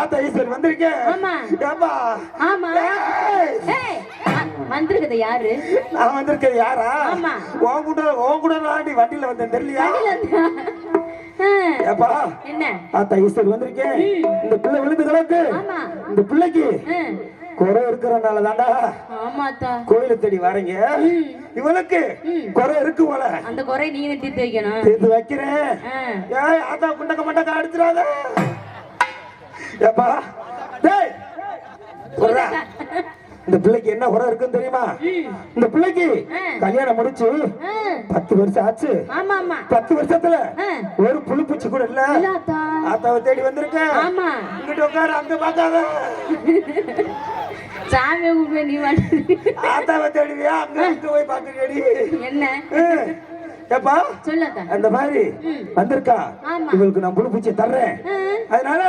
ஆத்தா ஈஸ்வரி வந்திருக்கேன். ஆமா. ஏப்பா ஏய், யாரு? நான் வந்திருக்கேன். யாரா? ஆமா. உன் கூட உன் கூட நாடி வண்டியில வந்தேன் தெரியலையா? ஏப்பா. என்ன? ஆத்தா ஈஸ்வரி வந்திருக்கேன். இந்த பிள்ளை விழுந்து கிடக்கு. ஆமா. இந்த பிள்ளைக்கு குறை இருக்கிறனால தாண்டா கோயிலை தேடி வரீங்க. இவனுக்கு குறை இருக்கு போல. அந்த குறை நீங்க தீர்த்து வைக்கணும். தீர்த்து வைக்கிறேன். ஏய் ஆத்தா குண்டக்க மண்டக்க அடிச்சிடாத. ஏப்பா டேய். குர்ரா. இந்த பிள்ளைக்கு என்ன குறை இருக்குன்னு தெரியுமா? இந்த பிள்ளைக்கு. கல்யாணம் முடிச்சு பத்து வருஷம் ஆச்சு. பத்து வருஷத்துல. ஒரு புழுப்பூச்சி கூட இல்ல. ஆத்தாவை தேடி வந்திருக்கேன் ஆமா. இங்கிட்டு உட்காரு அங்க பார்க்காத. சாமி கும்பிடு நீ ஆத்தாவை தேடுவியா? அங்க அங்க போய் பாக்குறியடி என்ன? ஏப்பா அந்த மாதிரி வந்திருக்கா. இவளுக்கு நான் புழுப்பூச்சி தர்றேன். ஆ, அதனால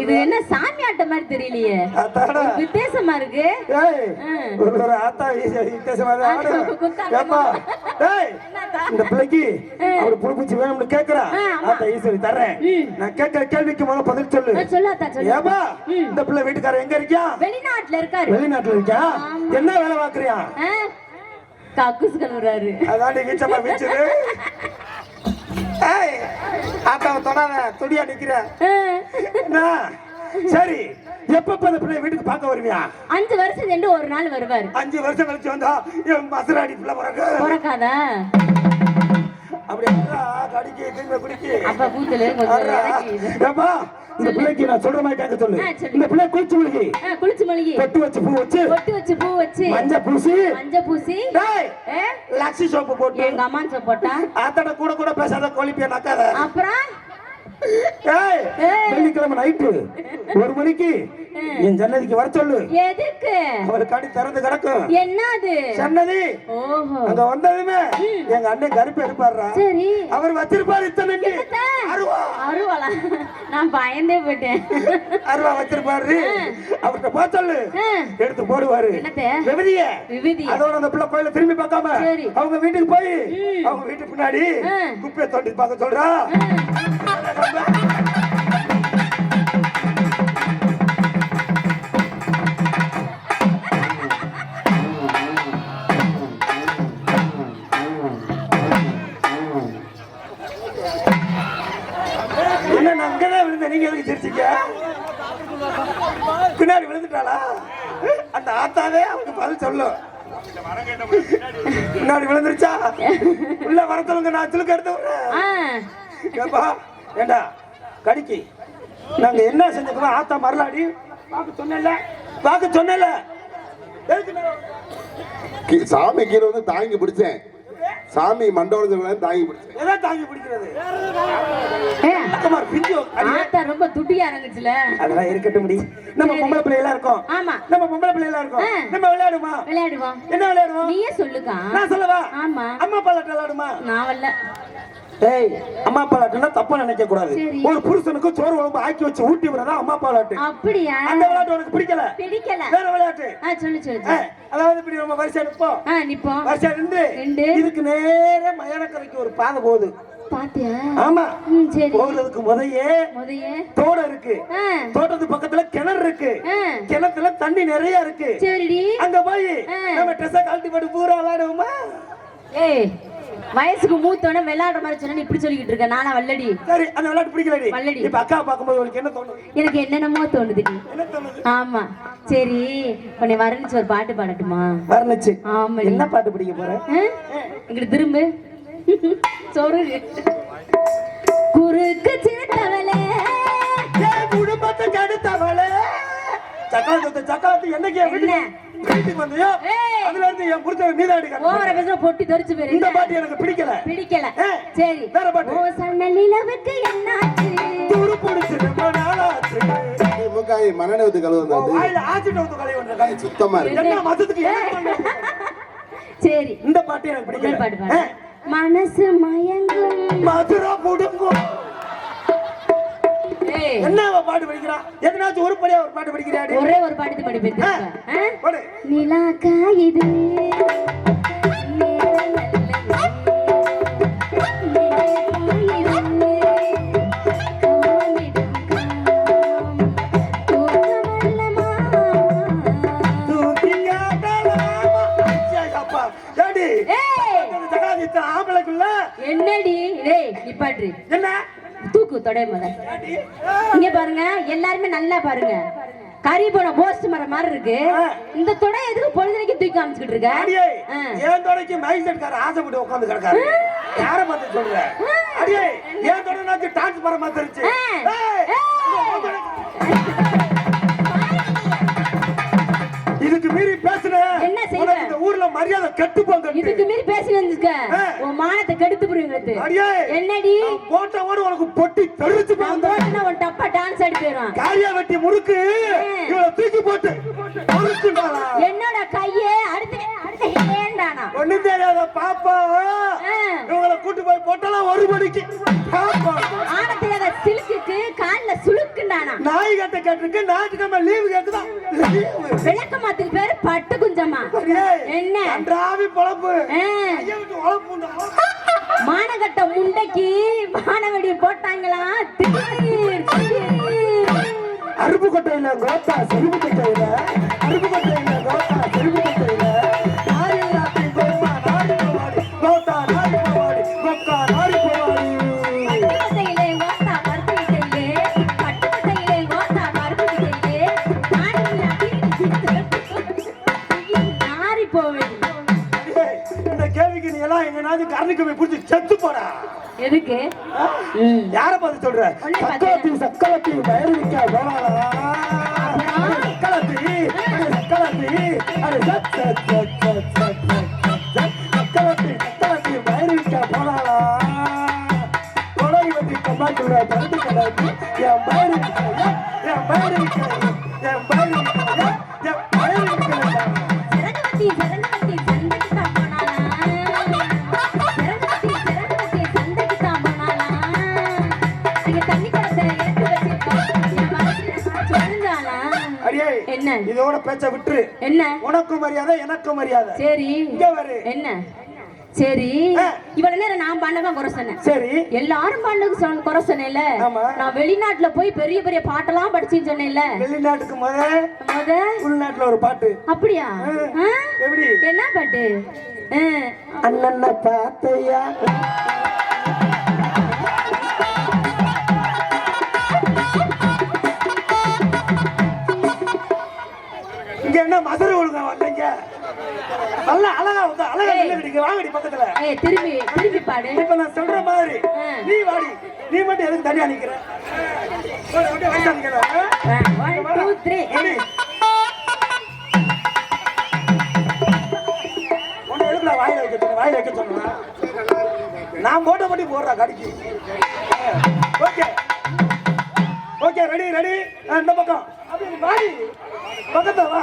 இது என்ன சாமி ஆட்டம் மாதிரி தெரியலையே. வித்தியாசமா இருக்கு. ஒரு ஒரு ஆத்தா வித்தியாசமா. ஏப்பா, டேய், இந்த பிள்ளைக்கு அவரு புழுப்பூச்சி வேணும்னு கேக்குறா. ஆத்தா ஈஸ்வரி தர்றேன். நான் கேட்கிற கேள்விக்கு முதல்ல பதில் சொல்லு. சொல்லாத்தா சொல்லு ஏப்பா இந்த பிள்ளை வீட்டுக்காரர் எங்க இருக்கியா? வெளிநாட்டுல இருக்காரு. வெளிநாட்டுல இருக்கியா? என்ன வேலை பாக்குறியா கக்கூஸ் கழுவுறாரு. அதான் வீச்சமா வீச்சுது. ஏய் ஆத்தாவை தொடாத துடியா நிக்கிற? சரி எப்ப அந்த பிள்ளை வீட்டுக்கு பார்க்க வருவியா? அஞ்சு வருஷம் சென்று ஒரு நாள் வருவாரு. அஞ்சு வருஷம் கழிச்சு வந்தா என் மசராடி பிள்ளை பிறகு? பிறக்காதா? அப்படி அட்ரா, கடிக்கு திரும்ப குடிக்கு. அப்ப. ஏப்பா இந்த பிள்ளைக்கு நான் சொல்ற மாதிரி கேட்க சொல்லு. இந்த பிள்ளை குளிச்சு முழுகி. ஆ, குளிச்சு பொட்டு வச்சு பூ வச்சு. பொட்டு வச்சு பூ வச்சு. மஞ்சள் பூசி. மஞ்ச பூசி. லக்ஸி சோப்பு போட்டு. எங்க அம்மா போட்டா அத்தட கூட கூட பேசாத கோழிப்பிய நக்காத. அப்புறம்? ஏய். வெள்ளிக்கிழமை நைட்டு ஒரு மணிக்கு என் ஜன்னதிக்கு வர சொல்லு. எதுக்கு? அவர் கடி திறந்து கிடக்கும். என்னது? சன்னதி. அங்க வந்ததுமே எங்க அண்ணன் கருப்பு எடுப்பாருடா. சரி. அவர் வச்சிருப்பாரு இத்தனை என்னத்த? அருவா. அருவாளா? நான் பயந்தே போயிட்டேன். அருவா வச்சிருப்பாரு. அவர்கிட்ட போ சொல்லு. எடுத்து போடுவாரு? விபதிய விபூதி அதோட அந்த பிள்ளை கோயில திரும்பி பார்க்காம. அவங்க வீட்டுக்கு போய் அவங்க வீட்டுக்கு பின்னாடி. குப்பையை தோண்டி பார்க்க சொல்றா. பின்னாடி விழுந்துட்டாளா? அந்த ஆத்தாவே அவங்க பதில் சொல்லும். பின்னாடி விழுந்துருச்சா? உள்ள வர சொல்லுங்க நான் சிலுக்கு எடுத்து விடுறேன். ஏண்டா கடிக்கு? நாங்க என்ன செஞ்சுக்கோ ஆத்தா மரலாடி. பார்க்க சொன்னேன்ல. பார்க்க சொன்னேன்ல. எதுக்கு நான் கீ- சாமி கீழே வந்து தாங்கி பிடிச்சேன். சாமி மண்டபத்தில் தாங்கி பிடிச்சேன். எதை தாங்கி பிடிக்கிறது. ஆத்தா ரொம்ப துட்டியா இறங்குச்சுல அதெல்லாம் இருக்கட்டும் முடி நம்ம பொம்பளை பிள்ளைகளா இருக்கோம். ஆமா. நம்ம பொம்பளை பிள்ளைகளா இருக்கோம். நம்ம விளையாடுமா விளையாடுவோம். என்ன விளையாடுவோம்? நீயே சொல்லுக்கா. நான் சொல்லவா? ஆமா. அம்மா அப்பா விளையாட்டு விளையாடுமா? நான் வரல. ஏய் அம்மா அப்பா விளையாட்டுனா தப்பா நினைக்க கூடாது. ஒரு புருஷனுக்கு சோறு குழம்பு ஆக்கி வச்சு ஊட்டி விடுறதா அம்மா அப்பா விளையாட்டு அப்படியா? அந்த விளையாட்டு உனக்கு பிடிக்கல? பிடிக்கல. வேற விளையாட்டு. சொல்லு சொல்லு. அதாவது இப்படி நம்ம வரிசை நிற்போம் ஆ நிப்போம். வரிசை நின்று. இதுக்கு நேரே மயானக்கரைக்கு ஒரு பாதை போகுது. பாத்தியா? ஆமா. போகிறதுக்கு முதையே தோட்டம் இருக்கு. தோட்டத்து பக்கத்துல கிணறு இருக்கு. கிணத்துல தண்ணி நிறைய இருக்கு. அங்க போய். நம்ம ட்ரெஸ்ஸை கழட்டி போட்டு பூரா விளையாடுவோமா? ஏய் வயசுக்கு மூத்தவன விளையாடுற மாதிரி சொன்னா இப்படி சொல்லிக்கிட்டு இருக்க. நானா வல்லடி சரி அந்த விளையாட்டு பிடிக்கலடி. வள்ளடி. இப்ப அக்கா பார்க்கும்போது உனக்கு என்ன தோணும் எனக்கு என்னென்னமோ தோணுது ஆமா. சரி உன்னை வர்ணிச்சு ஒரு பாட்டு பாடட்டுமா? வரணுச்சு. ஆமாடி. என்ன பாட்டு பிடிக்க போற? இங்கிட்டு திரும்பு. சொருகு. குறுக்கு சேர்த்தவளே ஏன் குடும்பத்துக்கு அடுத்தவளே சக்கரத்து சக்கரத்து என்னைக்கு வீட்டுக்கு வந்தியோ? ஏய். அதுல இருந்து என் புடிச்ச நீதாடி ஓவர பேசுற பொட்டி தெரிச்சு போயிரு. இந்த பாட்டு எனக்கு பிடிக்கல. பிடிக்கல. சரி. வேற பாட்டு. ஓ சன்ன நிலவுக்கு என்னாச்சு? துரு பிடிச்சு ரொம்ப நாளாச்சு. திமுக மனநிலத்து கழுவு உன் வாயில ஆச்சிட்டு வந்து கலை ஒன்று சுத்தமா இருக்கு. என்ன மதத்துக்கு என்ன பண்ண? சரி. இந்த பாட்டு எனக்கு பாட்டு பிடிக்கல பாடு மனசு மயங்கும். மதுரா புடுங்கும். என்ன அவ பாட்டு படிக்கிறான் எதனாச்சும் உருப்படியா ஒரு பாட்டு படிக்கிறாடி ஒரே ஒரு பாட்டு படி பேசுறேன் போடு நிலா காயுது தொடைய முத இங்க பாருங்க எல்லாருமே நல்லா பாருங்க. கறி போன போஸ்ட் மரம் மாதிரி இருக்கு. இந்த தொடை எதுக்கு பொழுதுனைக்கு தூக்கி காமிச்சுக்கிட்டு இருக்க. ஏன் தொடைக்கு மைசெட்கார ஆசைப்பட்டு உட்கார்ந்து கிடக்காரு? யார பார்த்து சொல்ற? அடியே ஏன் தொடனாச்சு டான்ஸ் பர மாத்திருச்சு மரியாதை கெட்டு போங்க இதுக்கு மீறி பேசினதுக்க. உன் மானத்தை கெடுத்து அடியே. என்னடி? போட்டவோடு உனக்கு பொட்டி நான் போட்டுனா உன் டப்பா டான்ஸ் ஆடி போயிடும் காரியா வெட்டி முறுக்கு. இவளை தூக்கி போட்டு என்னோட கையே? அடுத்து அடுத்து ஏண்டானா ஒண்ணு தெரியாத பாப்பா. இவங்களை கூட்டு போய் போட்டாலும் ஒரு மணிக்கு. பாப்பா. ஆன தெரியாத சிலுக்குக்கு கால்ல சுளுக்குண்டானா நாய் கட்ட கேட்டிருக்கு லீவு விளக்கமாத்துக்கு பேரு பட்டு குஞ்சம்மா என்ன? அன்றாவி பொழப்பு. மானகட்ட முண்டைக்கு மானவெடி போட்டாங்களா. அருப்பு கொட்டையில கோத்தா செருப்பு கொட்டையில பார்த்து சொல்ற பார்த்து. சக்கலத்தி சக்கலத்தி போனாளா சக்கலத்தி சக்கலத்தி சக். சக்கலத்தி சக்கலத்தி வயலுக்கா போனாளா கொடை வெட்டி கம்மாக்குள்ள பறந்து கிடக்கு என் வயலுக்கு என் வயலுக்கு என் வயலுக்கு இதோட பேச்ச விட்டுரு. என்ன? உனக்கும் மரியாதை எனக்கும் மரியாதை. சரி. இங்க வரு. என்ன? சரி. இவ்வளவு நேரம் நான் பண்ணதான் குறை சொன்னேன். சரி. எல்லாரும் சொன்ன குறை சொன்னேன்ல. நான் வெளிநாட்டுல போய் பெரிய பெரிய பாட்டெல்லாம் படிச்சேன்னு சொன்னேன்ல. வெளிநாட்டுக்கு முத. முத. உள்நாட்டுல ஒரு பாட்டு. அப்படியா? எப்படி? என்ன பாட்டு. அண்ணன பார்த்தையா? மதுரை ஒழுங்கா வந்தீங்க. நல்லா அழகா வந்து அழகா ஏய். நின்னுக்கிட்டீங்க வாங்கடி பக்கத்துல. ஏய் திரும்பி திரும்பி பாடு. இப்ப நான் சொல்ற மாதிரி. நீ வாடி. நீ மட்டும் எதுக்கு தனியா நிக்கிற? ஒன் டூ த்ரீ வாயில வைக்க? வாயில வைக்க சொன்னா நான் போட்ட மட்டும் போடுறா கடிக்கு. ஓகே ஓகே ரெடி ரெடி இந்த பக்கம். அப்படி வாடி. பக்கத்துல வா.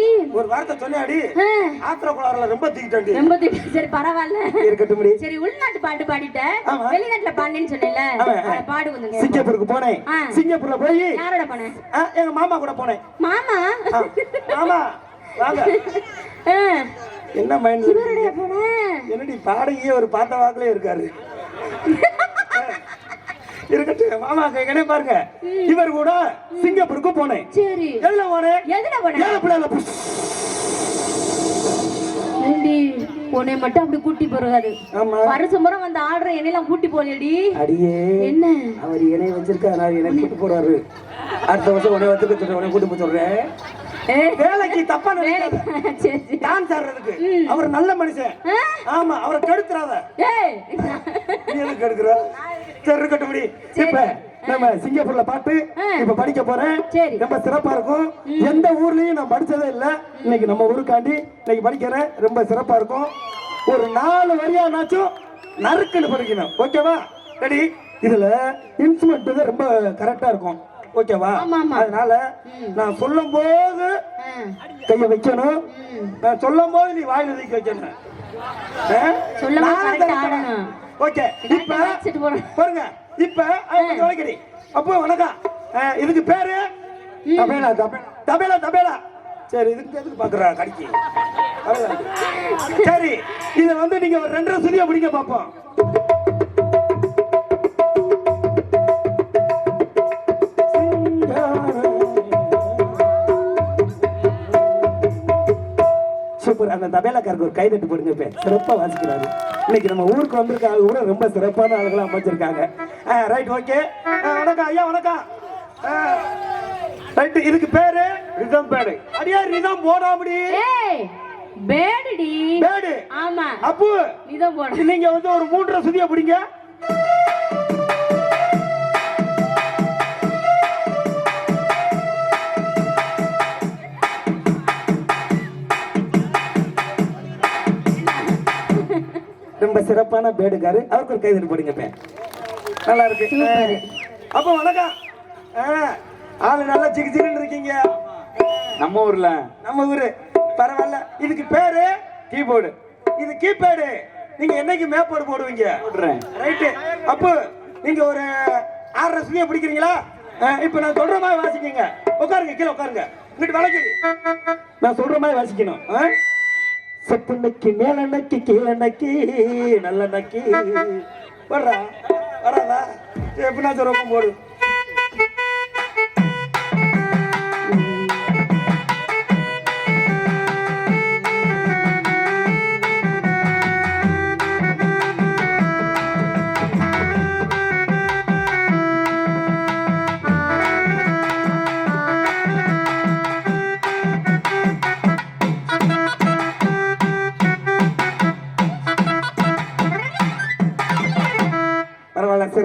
ஒரு வார்த்தை சொன்னாடி. ஆத்திர குளாறுல ரொம்ப தூக்கிட்டாண்டி. ரொம்ப. சரி பரவாயில்ல. இருக்கட்டும் சரி உள்நாட்டு பாட்டு பாடிட்ட ஆமா. வெளிநாட்டுல பாடினேன்னு சொன்னேன்ல. பாடு கொஞ்சம் சிங்கப்பூருக்கு போனேன். சிங்கப்பூர்ல போய் யாரோட போன? ஆ, எங்க மாமா கூட போனேன். மாமா? மாமா வாங்க. என்ன மைண்ட்? என்னடி பாடகியே ஒரு பார்த்த வாக்குல இருக்காரு. இருக்கட்டும் மாமா பாருங்க. இவர் கூட சிங்கப்பூருக்கு போனேன். சரி. எதுல போனேன்? எதுல போன ஏழை பிள்ளைல புஷ். ஏண்டி, உன்னை மட்டும் அப்படி கூட்டி போறாரு ஆமா. வருஷம் முறை வந்து ஆடுற என்னெல்லாம் கூட்டி போலியடி அடியே. என்ன? அவர் என்னை வச்சிருக்கா நான் என்னை கூட்டு போறாரு. அடுத்த வருஷம் உன்னை சொல்றேன் உன்னை கூட்டு போய் சொல்றேன். வேலைக்கு தப்பா நினைக்காத. டான்ஸ் ஆடுறதுக்கு. அவர் நல்ல மனுஷன்? ஆமா அவரை கெடுத்துறாத. நீ எதுக்கு கெடுக்கிற? சரி இருக்கட்டும் முடி இப்ப நம்ம சிங்கப்பூர்ல பாட்டு. இப்ப படிக்க போறேன். ரொம்ப சிறப்பா இருக்கும். எந்த ஊர்லயும் நான் படிச்சதே இல்ல. இன்னைக்கு நம்ம ஊருக்காண்டி இன்னைக்கு படிக்கிறேன் ரொம்ப சிறப்பா இருக்கும். ஒரு நாலு வரியானாச்சும் நறுக்குன்னு படிக்கணும். ஓகேவா? ரெடி. இதுல இன்ஸ்ட்ருமெண்ட் ரொம்ப கரெக்டா இருக்கும். ஓகேவா. அதனால நான் சொல்லும் போது. கைய வைக்கணும். நான் சொல்லும் போது நீ வாயில தூக்கி வைக்கணும். ஓகே. இப்ப. பாருங்க. இப்ப வணக்கடி அப்போ வணக்கம் இதுக்கு பேரு? தபேலா தபேலா. தபேலா தபேலா. சரி இதுக்கு எதுக்கு பாக்குற? கடிக்கு. சரி இத வந்து நீங்க ரெண்டரை சுதியா பிடிக்க பாப்போம். அந்த தபேலாக்காருக்கு ஒரு கைதட்டு போடுங்க இப்ப சிறப்பா வாசிக்கிறாரு. இன்னைக்கு நம்ம ஊருக்கு வந்திருக்காங்க கூட ரொம்ப சிறப்பான ஆளுகளா அமைச்சிருக்காங்க ரைட் ஓகே வணக்கம் ஐயா வணக்கம். ரைட் இதுக்கு பேரு? Rhythm pad. அடியா ரிதம் போடாமடி. பேடுடி. பேடு. ஆமா. அப்பு. இதான் போட. நீங்க வந்து ஒரு மூன்றரை சுதியா பிடிங்க. ரொம்ப சிறப்பான பேடுக்காரு அவருக்கு ஒரு கைதட்டு போடுங்க நல்லா இருக்கு. அப்ப வணக்கம். ஆளு நல்லா சிக்கு சிக்குன்னு இருக்கீங்க. நம்ம ஊர்ல. நம்ம ஊரு. பரவாயில்ல. இதுக்கு பேரு? கீபோர்டு. இது கீபேடு. நீங்க என்னைக்கு மேப்போடு போடுவீங்க? ரைட்டு. அப்போ நீங்க ஒரு ஆறரை சுனியை பிடிக்கிறீங்களா? இப்ப நான் சொல்ற மாதிரி வாசிக்கங்க உட்காருங்க கீழே உட்காருங்க. இங்கிட்டு வளைக்குது நான் சொல்ற மாதிரி வாசிக்கணும். சத்து நக்கி மேல நக்கி கீழே நக்கி நல்ல நக்கி வர்றா வராதா எப்படின்னா நான் போடு.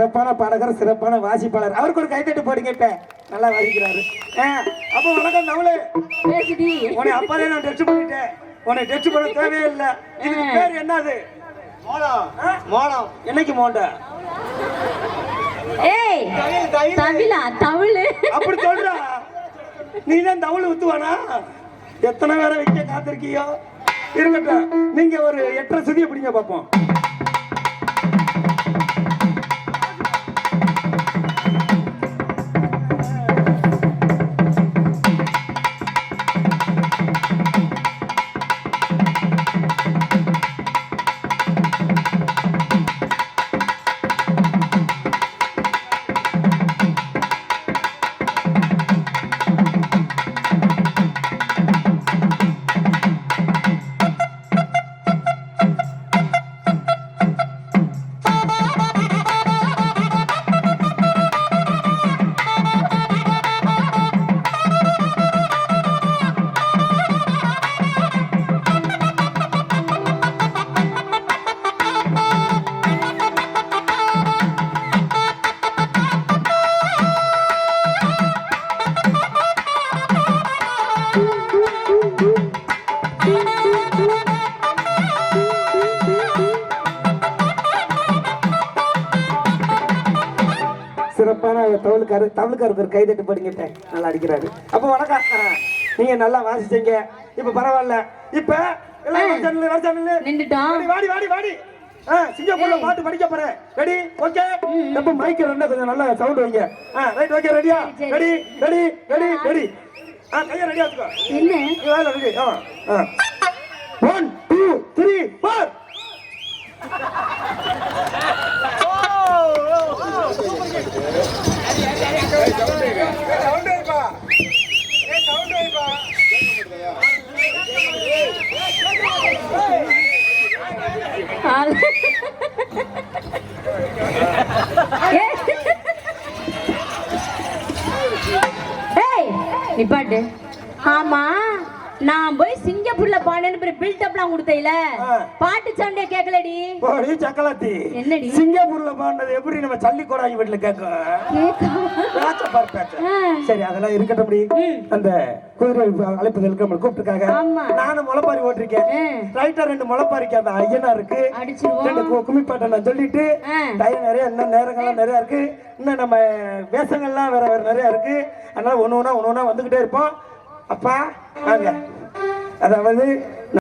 சிறப்பான பாடகர் சிறப்பான வாசிப்பாளர். அவருக்கு ஒரு கைத்தட்டு போடுங்க இப்ப. நல்லா வாசிக்கிறாரு. அப்போ வணக்கம் தமிழ் பேசுடி. உன்னை அப்பாலே நான் டெஸ்ட் பண்ணிட்டேன். உன்னை டெஸ்ட் பண்ண தேவையே இல்ல இதுக்கு பேர் என்னது? மோளம். மோளம். என்னைக்கு மோண்டா? ஏய் தமிழா தமிழ். அப்படி சொல்றா. நீ தான் தமிழ் ஊத்துவானா? எத்தனை பேரை வைக்க காத்திருக்கியோ? இருக்கட்டும் நீங்க ஒரு எட்டரை சுதியை பிடிங்க பார்ப்போம் சிறப்பான தமிழுக்காரு தமிழுக்காருக்கு ஒரு கைதட்டு படிங்கிட்டேன். நல்லா அடிக்கிறாரு. அப்போ வணக்கம் ஆ, நீங்க நல்லா வாசிச்சீங்க. இப்ப பரவாயில்ல. இப்ப வாடி, வாடி வாடி சிங்கப்பூர்ல பாட்டு படிக்க போறேன். ரெடி ஓகே எப்ப மைக் ரெண்டா கொஞ்சம் நல்லா சவுண்ட் வைங்க. ரைட் ஓகே ரெடியா. ரெடி ரெடி ரெடி ரெடி ஆ. கையை ரெடியா வச்சுக்கோ. என்ன? வேலை ரெடி ஆ ஒன் டூ த்ரீ ஃபோர் ஆள். ஏய். ஏய் நிப்பாட்டு ஆமா நான் போய் சிங்கப்பூர்ல பாடுன்னு பில்டப்லாம் கொடுத்தையில. பாட்டு சண்டைய கேட்கலடி. போடி சக்கலாத்தி. என்னடி? சிங்கப்பூர்ல பாடினது எப்படி நம்ம சல்லி கோடாங்கி வீட்டுல கேட்கும் பேச்ச பாரு பேச்ச. சரி அதெல்லாம் இருக்கட்டும் முடி அந்த குதிரை அழைப்பதற்கு நம்ம கூப்பிட்டுருக்காங்க. நானும் முளைப்பாரி ஓட்டிருக்கேன். ரைட்டா ரெண்டு முளைப்பாரிக்கு அந்த ஐயனா இருக்கு. ரெண்டு கும்மிப்பாட்டை நான் சொல்லிட்டு. டைம் நிறைய இன்னும் நேரங்கள்லாம் நிறைய இருக்கு. இன்னும் நம்ம வேஷங்கள்லாம் வேற வேற நிறைய இருக்கு. அதனால ஒண்ணு ஒண்ணா ஒண்ணு ஒண்ணா வந்துகிட்டே இருப்போம். அப்பா வாங்க. அதாவது